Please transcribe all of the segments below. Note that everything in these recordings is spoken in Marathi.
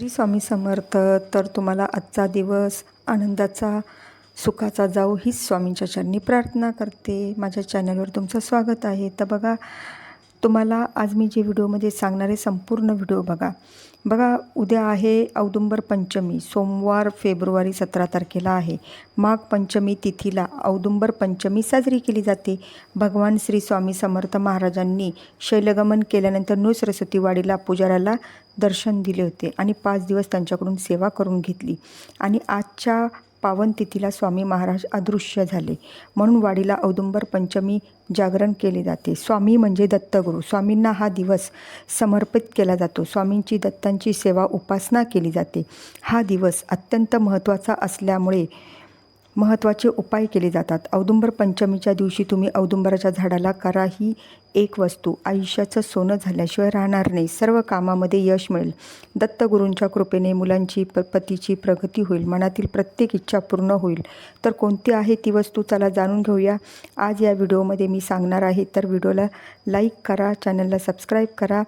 श्री स्वामी समर्थ तर तुम्हाला आजचा दिवस आनंदाचा सुखाचा जाऊ हीच स्वामींच्या चरणी प्रार्थना करते. माझ्या चॅनलवर तुमचं स्वागत आहे. तर बघा तुम्हाला आज मी जे व्हिडिओमध्ये सांगणारे संपूर्ण व्हिडिओ बघा. बघा उद्या आहे औदुंबर पंचमी सोमवार फेब्रुवारी सतरा तारखेला आहे. माघ पंचमी तिथीला औदुंबर पंचमी साजरी केली जाते. भगवान श्री स्वामी समर्थ महाराजांनी शैलगमन केल्यानंतर नृ सरस्वती वाडीला पुजाऱ्याला दर्शन दिले होते आणि पाच दिवस त्यांच्याकडून सेवा करून घेतली. आणि आजच्या पावन तिथीला स्वामी महाराज अदृश्य झाले. म्हणून वाडीला औदुंबर पंचमी जागरण केले जाते. स्वामी म्हणजे दत्तगुरू. स्वामींना हा दिवस समर्पित केला जातो. स्वामींची दत्तांची सेवा उपासना केली जाते. हा दिवस अत्यंत महत्त्वाचा असल्यामुळे महत्त्वाचे उपाय केले जातात. औदुंबर पंचमीच्या दिवशी तुम्ही औदुंबराच्या झाडाला करा ही एक वस्तू. आयुष्याचं सोनं झाल्याशिवाय राहणार नाही. सर्व कामामध्ये यश मिळेल. दत्तगुरूंच्या कृपेने मुलांची प पतीची प्रगती होईल. मनातील प्रत्येक इच्छा पूर्ण होईल. तर कोणती आहे ती वस्तू? चला जाणून घेऊया. आज या व्हिडिओमध्ये मी सांगणार आहे. तर व्हिडिओला लाईक करा चॅनलला सबस्क्राईब करा.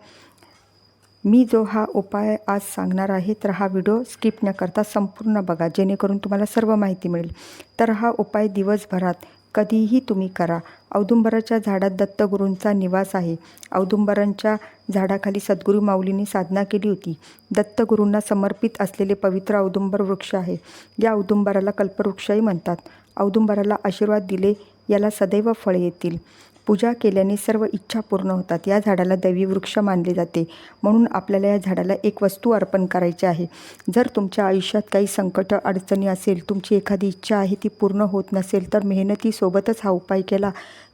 मी जो हा उपाय आज सांगणार आहे तर हा व्हिडिओ स्किप न करता संपूर्ण बघा. जेणेकरून तुम्हाला सर्व माहिती मिळेल. तर हा उपाय दिवसभरात कधीही तुम्ही करा. औदुंबराच्या झाडात दत्तगुरूंचा निवास आहे. औदुंबरांच्या झाडाखाली सद्गुरू माऊलींनी साधना केली होती. दत्तगुरूंना समर्पित असलेले पवित्र औदुंबर वृक्ष आहे. या औदुंबराला कल्पवृक्षही म्हणतात. औदुंबराला आशीर्वाद दिले याला सदैव फळे येतील. पूजा केल्याने सर्व इच्छा पूर्ण होतात. या झाडाला दैवी वृक्ष मानले जाते. म्हणून आपल्याला या झाडाला एक वस्तू अर्पण करायची आहे. जर तुमच्या आयुष्यात काही संकट अडचणी असेल तुमची एखादी इच्छा आहे ती पूर्ण होत नसेल तर मेहनतीसोबतच हा उपाय केला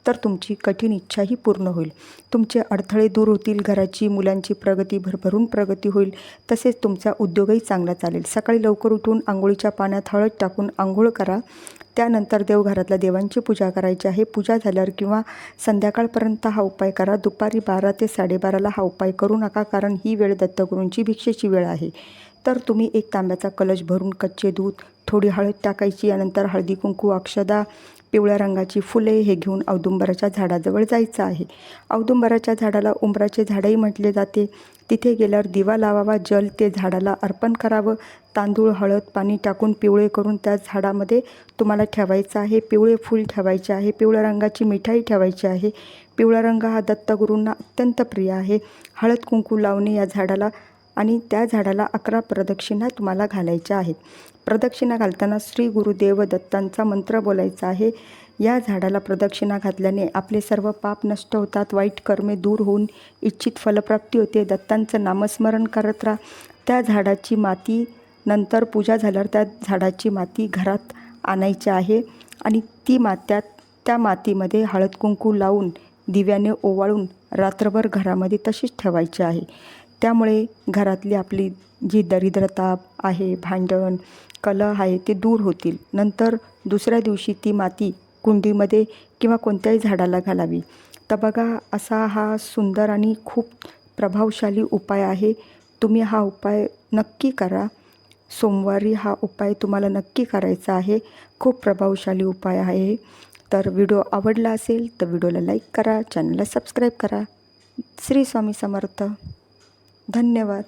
तर तुमची कठीण इच्छाही पूर्ण होईल. तुमचे अडथळे दूर होतील घराची मुलांची प्रगती भरभरून प्रगती होईल तसेच तुमचा उद्योगही चांगला चालेल. सकाळी लवकर उठून आंघोळीच्या पाण्यात हळद टाकून आंघोळ करा. त्यानंतर देवघरातल्या देवांची पूजा करायची आहे. पूजा झाल्यावर किंवा संध्याकाळपर्यंत हा उपाय करा. दुपारी बारा ते साडेबाराला हा उपाय करू नका कारण ही वेळ दत्तगुरूंची भिक्षेची वेळ आहे. तर तुम्ही एक तांब्याचा कलश भरून कच्चे दूध थोडी हळद टाकायची यानंतर हळदी कुंकू अक्षदा पिवळ्या रंगाची फुले हे घेऊन औदुंबराच्या झाडाजवळ जायचं आहे. औदुंबराच्या झाडाला उंबराचे झाडही म्हटले जाते. तिथे गेल्यावर दिवा लावावा जल ते झाडाला अर्पण करावं. तांदूळ हळद पाणी टाकून पिवळे करून त्या झाडामध्ये तुम्हाला ठेवायचं आहे. पिवळे फूल ठेवायचे आहे. पिवळ्या रंगाची मिठाई ठेवायची आहे. पिवळा रंग हा दत्तगुरूंना अत्यंत प्रिय आहे. हळद कुंकू लावणे या झाडाला आणि त्या झाडाला अकरा प्रदक्षिणा तुम्हाला घालायच्या आहेत. प्रदक्षिणा घालताना श्री गुरुदेव दत्तांचा मंत्र बोलायचा आहे. या झाडाला प्रदक्षिणा घातल्याने आपले सर्व पाप नष्ट होतात वाईट कर्मे दूर होऊन इच्छित फलप्राप्ती होते. दत्तांचं नामस्मरण करत राहा. त्या झाडाची माती नंतर पूजा झाल्यावर त्या झाडाची माती घरात आणायची आहे आणि ती मात्यात त्या मातीमध्ये हळद कुंकू लावून दिव्याने ओवाळून रात्रभर घरामध्ये तशीच ठेवायची आहे. त्यामुळे घरातली आपली जी दरिद्रता आहे भांडण कलह आहे ते दूर होतील. नंतर दुसऱ्या दिवशी ती माती कुंडीमध्ये किंवा कोणत्याही झाडाला घालावी. तर बघा असा हा सुंदर आणि खूप प्रभावशाली उपाय आहे. तुम्ही हा उपाय नक्की करा. सोमवारी हा उपाय तुम्हाला नक्की करायचा आहे. खूप प्रभावशाली उपाय आहे. तर व्हिडिओ आवडला असेल तर व्हिडिओला लाईक करा चॅनलला सबस्क्राईब करा. श्री स्वामी समर्थ. धन्यवाद.